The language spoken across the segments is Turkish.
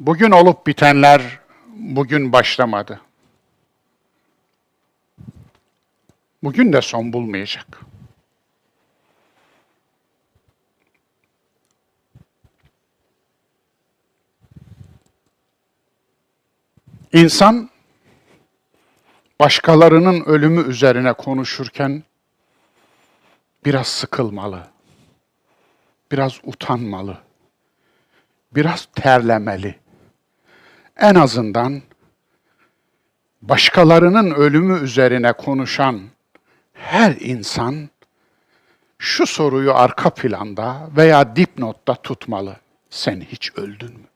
Bugün olup bitenler bugün başlamadı. Bugün de son bulmayacak. İnsan başkalarının ölümü üzerine konuşurken biraz sıkılmalı. Biraz utanmalı. Biraz terlemeli. En azından başkalarının ölümü üzerine konuşan her insan şu soruyu arka planda veya dipnotta tutmalı. Sen hiç öldün mü?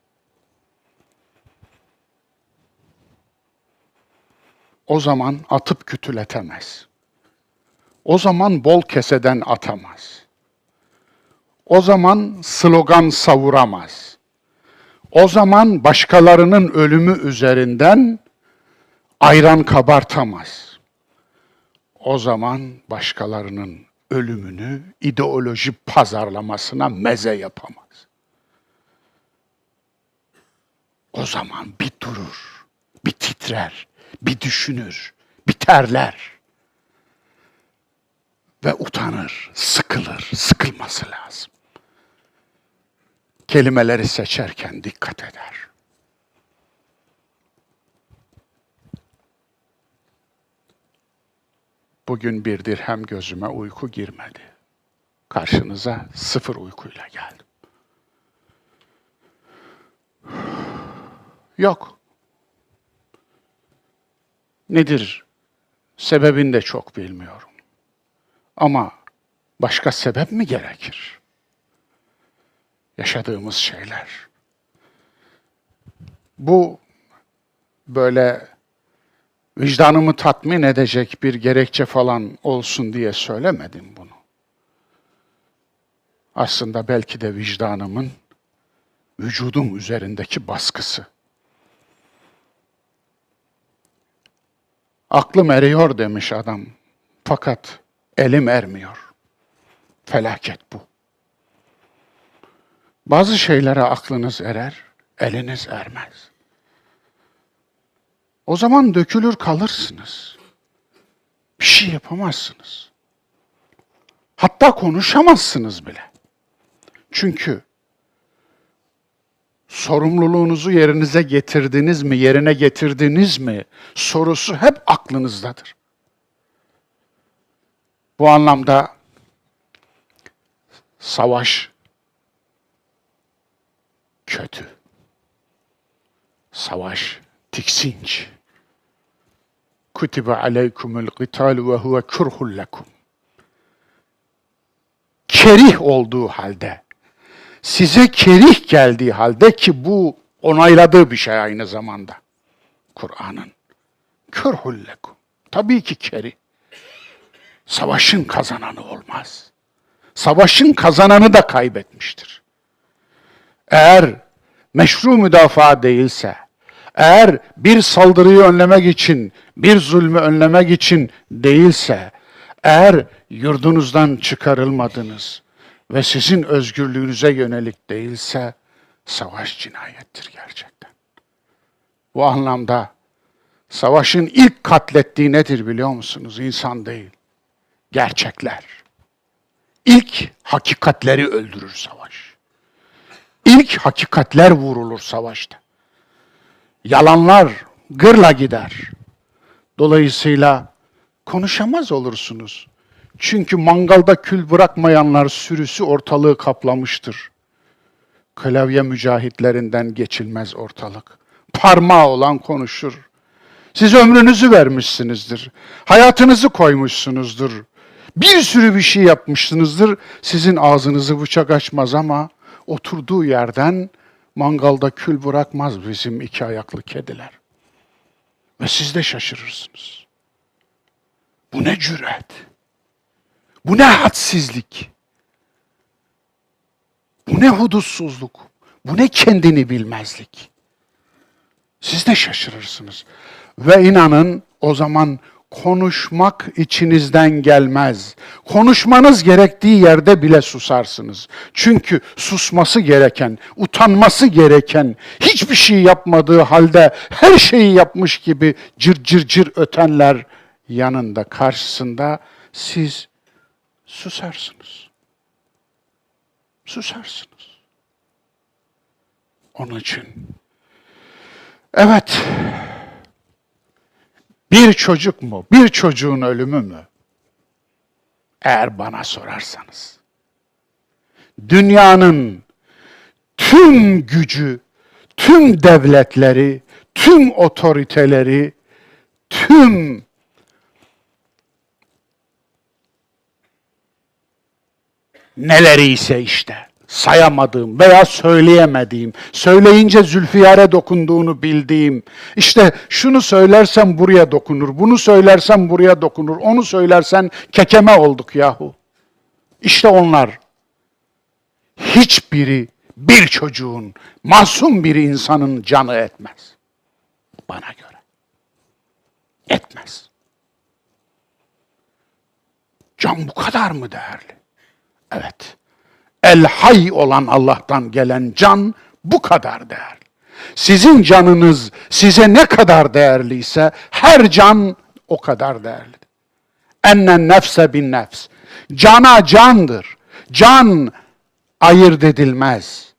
O zaman atıp kütületemez. O zaman bol keseden atamaz. O zaman slogan savuramaz. O zaman başkalarının ölümü üzerinden ayran kabartamaz. O zaman başkalarının ölümünü ideoloji pazarlamasına meze yapamaz. O zaman bir durur, bir titrer, bir düşünür, bir terler ve utanır, sıkılır, sıkılması lazım. Kelimeleri seçerken dikkat eder. Bugün bir dirhem gözüme uyku girmedi. Karşınıza sıfır uykuyla geldim. Yok. Nedir? Sebebini de çok bilmiyorum. Ama başka sebep mi gerekir? Yaşadığımız şeyler. Bu böyle vicdanımı tatmin edecek bir gerekçe falan olsun diye söylemedim bunu. Aslında belki de vicdanımın vücudum üzerindeki baskısı. Aklım eriyor demiş adam. Fakat elim ermiyor. Felaket bu. Bazı şeylere aklınız erer, eliniz ermez. O zaman dökülür kalırsınız. Bir şey yapamazsınız. Hatta konuşamazsınız bile. Çünkü sorumluluğunuzu yerinize getirdiniz mi, yerine getirdiniz mi sorusu hep aklınızdadır. Bu anlamda savaş kötü. Savaş tiksinç. Kutibe aleykumul qital ve huve kurhul lekum. Kerih olduğu halde, size kerih geldiği halde ki bu onayladığı bir şey aynı zamanda. Kur'an'ın. Kurhul lekum. Tabii ki kerih. Savaşın kazananı olmaz. Savaşın kazananı da kaybetmiştir. Eğer meşru müdafaa değilse, eğer bir saldırıyı önlemek için, bir zulmü önlemek için değilse, eğer yurdunuzdan çıkarılmadınız ve sizin özgürlüğünüze yönelik değilse, savaş cinayettir gerçekten. Bu anlamda savaşın ilk katlettiği nedir biliyor musunuz? İnsan değil, gerçekler. İlk hakikatleri öldürür savaş. İlk hakikatler vurulur savaşta. Yalanlar gırla gider. Dolayısıyla konuşamaz olursunuz. Çünkü mangalda kül bırakmayanlar sürüsü ortalığı kaplamıştır. Klavye mücahitlerinden geçilmez ortalık. Parmağı olan konuşur. Siz ömrünüzü vermişsinizdir. Hayatınızı koymuşsunuzdur. Bir sürü bir şey yapmışsınızdır. Sizin ağzınızı bıçak açmaz ama oturduğu yerden mangalda kül bırakmaz bizim iki ayaklı kediler. Ve siz de şaşırırsınız. Bu ne cüret? Bu ne hadsizlik? Bu ne hudutsuzluk? Bu ne kendini bilmezlik? Siz de şaşırırsınız. Ve inanın o zaman konuşmak içinizden gelmez. Konuşmanız gerektiği yerde bile susarsınız. Çünkü susması gereken, utanması gereken, hiçbir şey yapmadığı halde her şeyi yapmış gibi cır cır cır ötenler yanında, karşısında siz susarsınız. Susarsınız. Onun için evet bir çocuk mu? Bir çocuğun ölümü mü? Eğer bana sorarsanız. Dünyanın tüm gücü, tüm devletleri, tüm otoriteleri, tüm neleri ise işte sayamadığım veya söyleyemediğim, söyleyince Zülfiyar'e dokunduğunu bildiğim, işte şunu söylersem buraya dokunur, bunu söylersem buraya dokunur, onu söylersen kekeme olduk yahu. İşte onlar. Hiçbiri bir çocuğun, masum bir insanın canı etmez. Bana göre. Etmez. Can bu kadar mı değerli? Evet. El hay olan Allah'tan gelen can bu kadar değerli. Sizin canınız size ne kadar değerliyse her can o kadar değerlidir. Ennen nefse bin nefs. Cana candır. Can ayırt edilmez.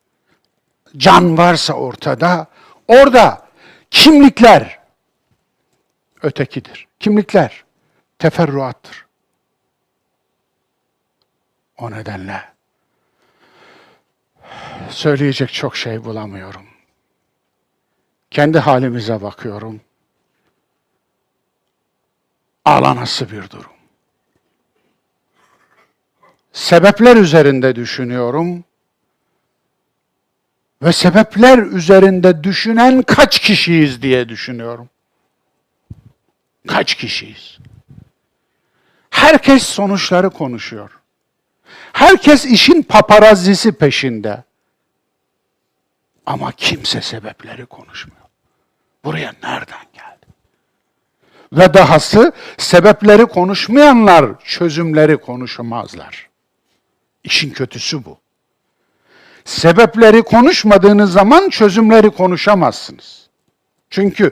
Can varsa ortada, orada kimlikler ötekidir. Kimlikler teferruattır. O nedenle söyleyecek çok şey bulamıyorum. Kendi halimize bakıyorum. Ağlanası bir durum. Sebepler üzerinde düşünüyorum. Ve sebepler üzerinde düşünen kaç kişiyiz diye düşünüyorum. Kaç kişiyiz? Herkes sonuçları konuşuyor. Herkes işin paparazzisi peşinde. Ama kimse sebepleri konuşmuyor. Buraya nereden geldi? Ve dahası sebepleri konuşmayanlar çözümleri konuşamazlar. İşin kötüsü bu. Sebepleri konuşmadığınız zaman çözümleri konuşamazsınız. Çünkü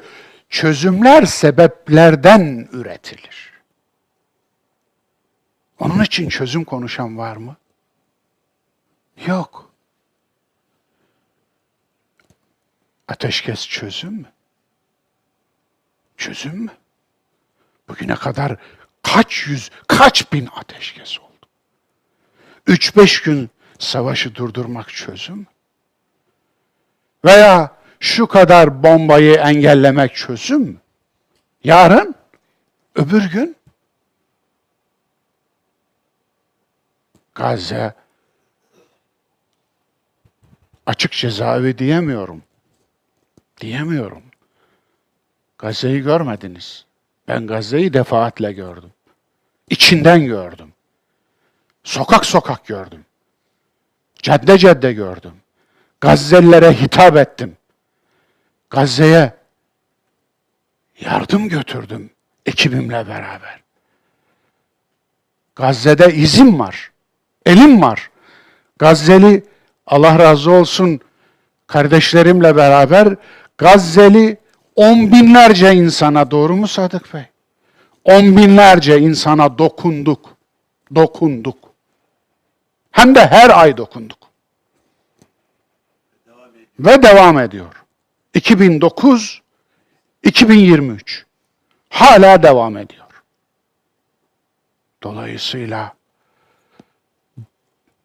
çözümler sebeplerden üretilir. Onun için çözüm konuşan var mı? Yok. Ateşkes çözüm mü? Çözüm mü? Bugüne kadar kaç yüz, kaç bin ateşkes oldu? Üç beş gün savaşı durdurmak çözüm mü? Veya şu kadar bombayı engellemek çözüm mü? Yarın, öbür gün Gazze açık cezaevi diyemiyorum. Diyemiyorum. Gazze'yi görmediniz. Ben Gazze'yi defaatle gördüm. İçinden gördüm. Sokak sokak gördüm. Cadde cadde gördüm. Gazze'lilere hitap ettim. Gazze'ye yardım götürdüm ekibimle beraber. Gazze'de izim var. Elim var. Gazze'li Allah razı olsun kardeşlerimle beraber Gazze'li on binlerce insana doğru mu Sadık Bey? On binlerce insana dokunduk. Dokunduk. Hem de her ay dokunduk. Ve devam ediyor. 2009 2023 hala devam ediyor. Dolayısıyla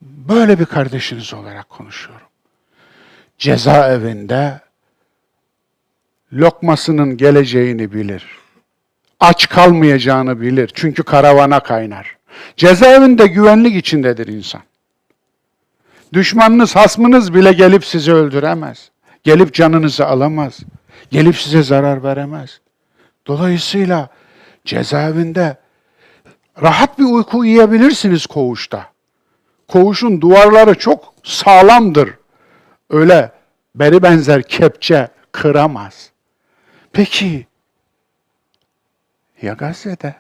böyle bir kardeşiniz olarak konuşuyorum. Cezaevinde lokmasının geleceğini bilir. Aç kalmayacağını bilir. Çünkü karavana kaynar. Cezaevinde güvenlik içindedir insan. Düşmanınız, hasmınız bile gelip sizi öldüremez. Gelip canınızı alamaz. Gelip size zarar veremez. Dolayısıyla cezaevinde rahat bir uyku uyuyabilirsiniz koğuşta. Koğuşun duvarları çok sağlamdır. Öyle beri benzer kepçe kıramaz. Peki Ya Gazze'de.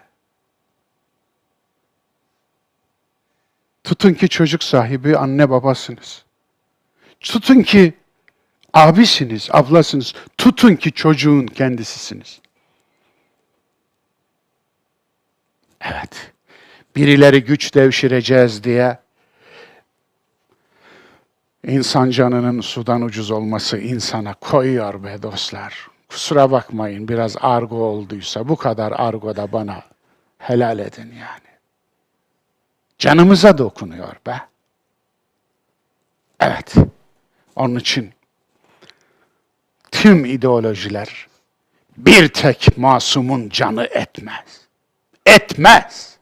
Tutun ki çocuk sahibi anne babasınız. Tutun ki abisiniz, ablasınız. Tutun ki çocuğun kendisisiniz. Evet. Birileri güç devşireceğiz diye insan canının sudan ucuz olması insana koyuyor be dostlar. Kusura bakmayın biraz argo olduysa bu kadar argo da bana helal edin yani. Canımıza dokunuyor be. Evet. Onun için tüm ideolojiler bir tek masumun canı etmez. Etmez.